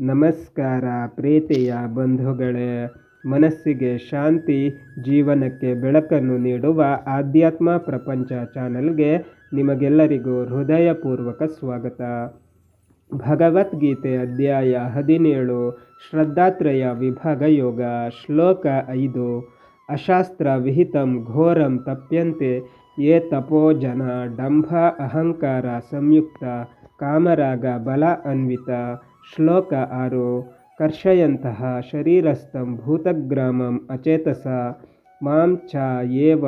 ನಮಸ್ಕಾರ ಪ್ರೀತಿಯ ಬಂಧುಗಳೇ, ಮನಸ್ಸಿಗೆ ಶಾಂತಿ, ಜೀವನಕ್ಕೆ ಬೆಳಕನ್ನು ನೀಡುವ ಆಧ್ಯಾತ್ಮ ಪ್ರಪಂಚ ಚಾನಲ್ಗೆ ನಿಮಗೆಲ್ಲರಿಗೂ ಹೃದಯಪೂರ್ವಕ ಸ್ವಾಗತ. ಭಗವದ್ಗೀತೆ ಅಧ್ಯಾಯ ಹದಿನೇಳು, ಶ್ರದ್ಧಾತ್ರಯ ವಿಭಾಗ ಯೋಗ, ಶ್ಲೋಕ ಐದು. ಅಶಾಸ್ತ್ರ ವಿಹಿತಂ ಘೋರಂ ತಪ್ಯಂತೆ ಯೇ ತಪೋ ಜನ ಡಂಭ ಅಹಂಕಾರ ಸಂಯುಕ್ತ, ಕಾಮರಾಗ ಬಲ ಅನ್ವಿತ. ಶ್ಲೋಕ ಆರು. ಕರ್ಷಯಂತಹ ಶರೀರಸ್ಥಂ ಭೂತಗ್ರಾಮಂ ಅಚೇತಸ, ಮಾಂ ಚ ಏವ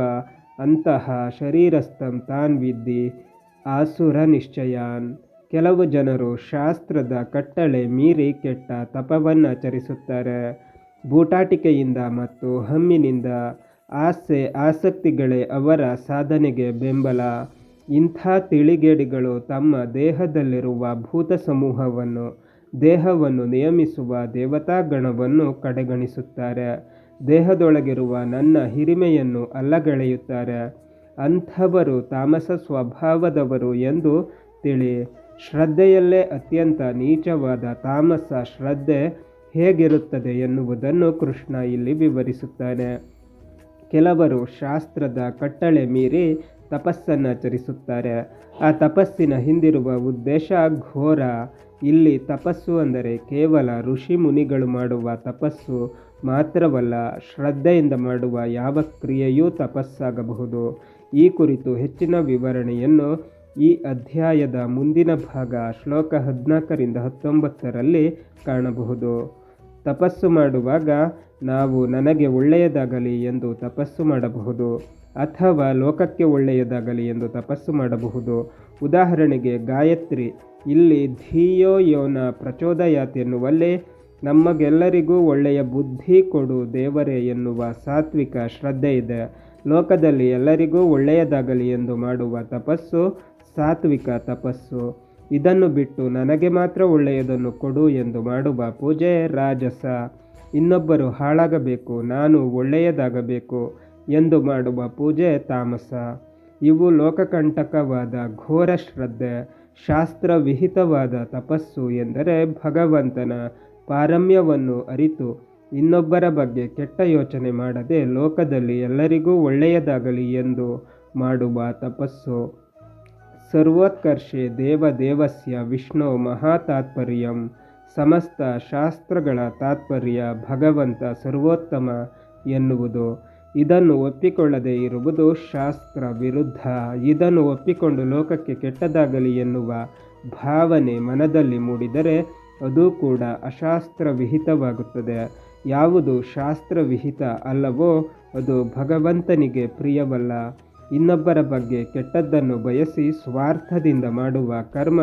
ಅಂತಹ ಶರೀರಸ್ಥಂ ತಾನ್ ವಿದ್ಧಿ ಆಸುರ ನಿಶ್ಚಯಾನ್. ಕೆಲವು ಜನರು ಶಾಸ್ತ್ರದ ಕಟ್ಟಳೆ ಮೀರಿ ಕೆಟ್ಟ ತಪವನ್ನಾಚರಿಸುತ್ತಾರೆ ಬೂಟಾಟಿಕೆಯಿಂದ ಮತ್ತು ಹಮ್ಮಿನಿಂದ ಆಸೆ ಆಸಕ್ತಿಗಳೇ ಅವರ ಸಾಧನೆಗೆ ಬೆಂಬಲ. ಇಂಥ ತಿಳಿಗೇಡಿಗಳು ತಮ್ಮ ದೇಹದಲ್ಲಿರುವ ಭೂತ ಸಮೂಹವನ್ನು ದೇಹವನ್ನು ನಿಯಮಿಸುವ ದೇವತಾಗಣವನ್ನು ಕಡೆಗಣಿಸುತ್ತಾರೆ. ದೇಹದೊಳಗಿರುವ ನನ್ನ ಹಿರಿಮೆಯನ್ನು ಅಲ್ಲಗಳೆಯುತ್ತಾರೆ. ಅಂಥವರು ತಾಮಸ ಸ್ವಭಾವದವರು ಎಂದು ತಿಳಿ. ಶ್ರದ್ಧೆಯಲ್ಲೇ ಅತ್ಯಂತ ನೀಚವಾದ ತಾಮಸ ಶ್ರದ್ಧೆ ಹೇಗಿರುತ್ತದೆ ಎನ್ನುವುದನ್ನು ಕೃಷ್ಣ ಇಲ್ಲಿ ವಿವರಿಸುತ್ತಾನೆ. ಕೆಲವರು ಶಾಸ್ತ್ರದ ಕಟ್ಟಳೆ ಮೀರಿ ತಪಸ್ಸನ್ನಾಚರಿಸುತ್ತಾರೆ ಆ ತಪಸ್ಸಿನ ಹಿಂದಿರುವ ಉದ್ದೇಶ ಘೋರ. ಇಲ್ಲಿ ತಪಸ್ಸು ಅಂದರೆ ಕೇವಲ ಋಷಿ ಮುನಿಗಳು ಮಾಡುವ ತಪಸ್ಸು ಮಾತ್ರವಲ್ಲ, ಶ್ರದ್ಧೆಯಿಂದ ಮಾಡುವ ಯಾವ ಕ್ರಿಯೆಯೂ ತಪಸ್ಸಾಗಬಹುದು. ಈ ಕುರಿತು ಹೆಚ್ಚಿನ ವಿವರಣೆಯನ್ನು ಈ ಅಧ್ಯಾಯದ ಮುಂದಿನ ಭಾಗ ಶ್ಲೋಕ ಹದಿನಾಲ್ಕರಿಂದ ಹತ್ತೊಂಬತ್ತರಲ್ಲಿ ಕಾಣಬಹುದು. ತಪಸ್ಸು ಮಾಡುವಾಗ ನಾವು ನನಗೆ ಒಳ್ಳೆಯದಾಗಲಿ ಎಂದು ತಪಸ್ಸು ಮಾಡಬಹುದು ಅಥವಾ ಲೋಕಕ್ಕೆ ಒಳ್ಳೆಯದಾಗಲಿ ಎಂದು ತಪಸ್ಸು ಮಾಡಬಹುದು. ಉದಾಹರಣೆಗೆ ಗಾಯತ್ರಿ, ಇಲ್ಲಿ ಧಿಯೋ ಯೋನ ಪ್ರಚೋದಯಾತ್ ಎನ್ನುವಲ್ಲಿ ನಮಗೆಲ್ಲರಿಗೂ ಒಳ್ಳೆಯ ಬುದ್ಧಿ ಕೊಡು ದೇವರೇ ಎನ್ನುವ ಸಾತ್ವಿಕ ಶ್ರದ್ಧೆ ಇದೆ. ಲೋಕದಲ್ಲಿ ಎಲ್ಲರಿಗೂ ಒಳ್ಳೆಯದಾಗಲಿ ಎಂದು ಮಾಡುವ ತಪಸ್ಸು ಸಾತ್ವಿಕ ತಪಸ್ಸು. ಇದನ್ನು ಬಿಟ್ಟು ನನಗೆ ಮಾತ್ರ ಒಳ್ಳೆಯದನ್ನು ಕೊಡು ಎಂದು ಮಾಡುವ ಪೂಜೆ ರಾಜಸ. ಇನ್ನೊಬ್ಬರು ಹಾಳಾಗಬೇಕು, ನಾನು ಒಳ್ಳೆಯದಾಗಬೇಕು ಎಂದು ಮಾಡುವ ಪೂಜೆ ತಾಮಸ. ಇವು ಲೋಕಕಂಟಕವಾದ ಘೋರ ಶ್ರದ್ಧೆ, ಶಾಸ್ತ್ರವಿಹಿತವಾದ ತಪಸ್ಸು ಎಂದರೆ ಭಗವಂತನ ಪಾರಮ್ಯವನ್ನು ಅರಿತು ಇನ್ನೊಬ್ಬರ ಬಗ್ಗೆ ಕೆಟ್ಟ ಯೋಚನೆ ಮಾಡದೆ ಲೋಕದಲ್ಲಿ ಎಲ್ಲರಿಗೂ ಒಳ್ಳೆಯದಾಗಲಿ ಎಂದು ಮಾಡುವ ತಪಸ್ಸು. ಸರ್ವೋತ್ಕರ್ಷೆ ದೇವದೇವಸ್ಯ ವಿಷ್ಣು ಮಹಾತಾತ್ಪರ್ಯಂ. ಸಮಸ್ತ ಶಾಸ್ತ್ರಗಳ ತಾತ್ಪರ್ಯ ಭಗವಂತ ಸರ್ವೋತ್ತಮ ಎನ್ನುವುದು. ಇದನ್ನು ಒಪ್ಪಿಕೊಳ್ಳದೇ ಇರುವುದು ಶಾಸ್ತ್ರ ವಿರುದ್ಧ. ಇದನ್ನು ಒಪ್ಪಿಕೊಂಡು ಲೋಕಕ್ಕೆ ಕೆಟ್ಟದಾಗಲಿ ಎನ್ನುವ ಭಾವನೆ ಮನದಲ್ಲಿ ಮೂಡಿದರೆ ಅದು ಕೂಡ ಅಶಾಸ್ತ್ರವಿಹಿತವಾಗುತ್ತದೆ. ಯಾವುದು ಶಾಸ್ತ್ರವಿಹಿತ ಅಲ್ಲವೋ ಅದು ಭಗವಂತನಿಗೆ ಪ್ರಿಯವಲ್ಲ. ಇನ್ನೊಬ್ಬರ ಬಗ್ಗೆ ಕೆಟ್ಟದ್ದನ್ನು ಬಯಸಿ ಸ್ವಾರ್ಥದಿಂದ ಮಾಡುವ ಕರ್ಮ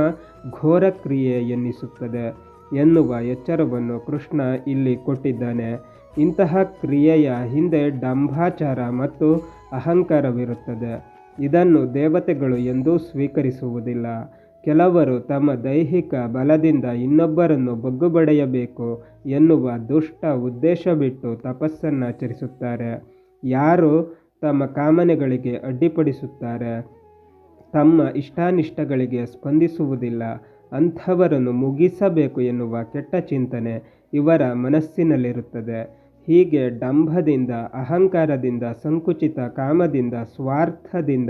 ಘೋರ ಕ್ರಿಯೆ ಎನ್ನಿಸುತ್ತದೆ ಎನ್ನುವ ಎಚ್ಚರವನ್ನು ಕೃಷ್ಣ ಇಲ್ಲಿ ಕೊಟ್ಟಿದ್ದಾನೆ. ಇಂತಹ ಕ್ರಿಯೆಯ ಹಿಂದೆ ಡಂಭಾಚಾರ ಮತ್ತು ಅಹಂಕಾರವಿರುತ್ತದೆ. ಇದನ್ನು ದೇವತೆಗಳು ಎಂದೂ ಸ್ವೀಕರಿಸುವುದಿಲ್ಲ. ಕೆಲವರು ತಮ್ಮ ದೈಹಿಕ ಬಲದಿಂದ ಇನ್ನೊಬ್ಬರನ್ನು ಬಗ್ಗುಬಡೆಯಬೇಕು ಎನ್ನುವ ದುಷ್ಟ ಉದ್ದೇಶ ಬಿಟ್ಟು ತಪಸ್ಸನ್ನಾಚರಿಸುತ್ತಾರೆ. ಯಾರು ತಮ್ಮ ಕಾಮನೆಗಳಿಗೆ ಅಡ್ಡಿಪಡಿಸುತ್ತಾರೆ. ತಮ್ಮ ಇಷ್ಟಾನಿಷ್ಟಗಳಿಗೆ ಸ್ಪಂದಿಸುವುದಿಲ್ಲ. ಅಂಥವರನ್ನು ಮುಗಿಸಬೇಕು ಎನ್ನುವ ಕೆಟ್ಟ ಚಿಂತನೆ ಇವರ ಮನಸ್ಸಿನಲ್ಲಿರುತ್ತದೆ. ಹೀಗೆ ಡಂಭದಿಂದ, ಅಹಂಕಾರದಿಂದ, ಸಂಕುಚಿತ ಕಾಮದಿಂದ, ಸ್ವಾರ್ಥದಿಂದ,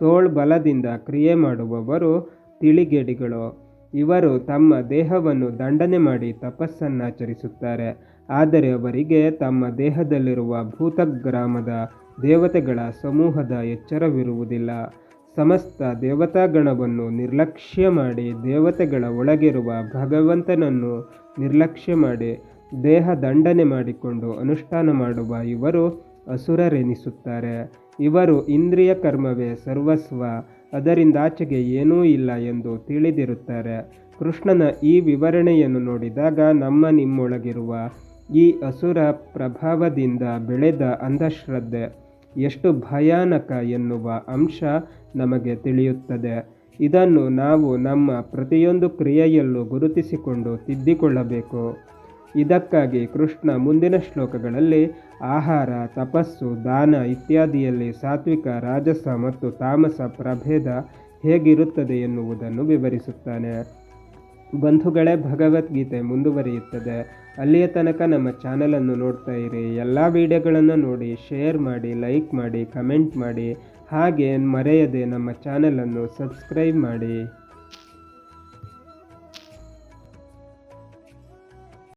ತೋಳ್ಬಲದಿಂದ ಕ್ರಿಯೆ ಮಾಡುವವರು ತಿಳಿಗೇಡಿಗಳು. ಇವರು ತಮ್ಮ ದೇಹವನ್ನು ದಂಡನೆ ಮಾಡಿ ತಪಸ್ಸನ್ನಾಚರಿಸುತ್ತಾರೆ. ಆದರೆ ಅವರಿಗೆ ತಮ್ಮ ದೇಹದಲ್ಲಿರುವ ಭೂತಗ್ರಾಮದ ದೇವತೆಗಳ ಸಮೂಹದ ಎಚ್ಚರವಿರುವುದಿಲ್ಲ. ಸಮಸ್ತ ದೇವತಾಗಣವನ್ನು ನಿರ್ಲಕ್ಷ್ಯ ಮಾಡಿ ದೇವತೆಗಳ ಒಳಗಿರುವ ಭಗವಂತನನ್ನು ನಿರ್ಲಕ್ಷ್ಯ ಮಾಡಿ ದೇಹ ದಂಡನೆ ಮಾಡಿಕೊಂಡು ಅನುಷ್ಠಾನ ಮಾಡುವ ಇವರು ಅಸುರರೆನಿಸುತ್ತಾರೆ. ಇವರು ಇಂದ್ರಿಯ ಕರ್ಮವೇ ಸರ್ವಸ್ವ ಅದರಿಂದಾಚೆಗೆ ಏನೂ ಇಲ್ಲ ಎಂದು ತಿಳಿದಿರುತ್ತಾರೆ. ಕೃಷ್ಣನ ಈ ವಿವರಣೆಯನ್ನು ನೋಡಿದಾಗ ನಮ್ಮ ನಿಮ್ಮೊಳಗಿರುವ ಈ ಅಸುರ ಪ್ರಭಾವದಿಂದ ಬೆಳೆದ ಅಂಧಶ್ರದ್ಧೆ. ಎಷ್ಟು ಭಯಾನಕ ಎನ್ನುವ ಅಂಶ ನಮಗೆ ತಿಳಿಯುತ್ತದೆ. ಇದನ್ನು ನಾವು ನಮ್ಮ ಪ್ರತಿಯೊಂದು ಕ್ರಿಯೆಯಲ್ಲೂ ಗುರುತಿಸಿಕೊಂಡು ತಿದ್ದಿಕೊಳ್ಳಬೇಕು. ಇದಕ್ಕಾಗಿ ಕೃಷ್ಣ ಮುಂದಿನ ಶ್ಲೋಕಗಳಲ್ಲಿ ಆಹಾರ, ತಪಸ್ಸು, ದಾನ ಇತ್ಯಾದಿಯಲ್ಲಿ ಸಾತ್ವಿಕ, ರಾಜಸ ಮತ್ತು ತಾಮಸ ಪ್ರಭೇದ ಹೇಗಿರುತ್ತದೆ ಎನ್ನುವುದನ್ನು ವಿವರಿಸುತ್ತಾನೆ. ಬಂಧುಗಳೇ ಭಗವದ್ಗೀತೆ ಮುಂದುವರಿಯುತ್ತದೆ. ಅಲ್ಲಿಯ ತನಕ ನಮ್ಮ ಚಾನಲನ್ನು ನೋಡ್ತಾ ಇರಿ. ಎಲ್ಲ ವಿಡಿಯೋಗಳನ್ನು ನೋಡಿ, ಶೇರ್ ಮಾಡಿ, ಲೈಕ್ ಮಾಡಿ, ಕಮೆಂಟ್ ಮಾಡಿ. ಹಾಗೆ ಮರೆಯದೆ ನಮ್ಮ ಚಾನಲನ್ನು ಸಬ್ಸ್ಕ್ರೈಬ್ ಮಾಡಿ.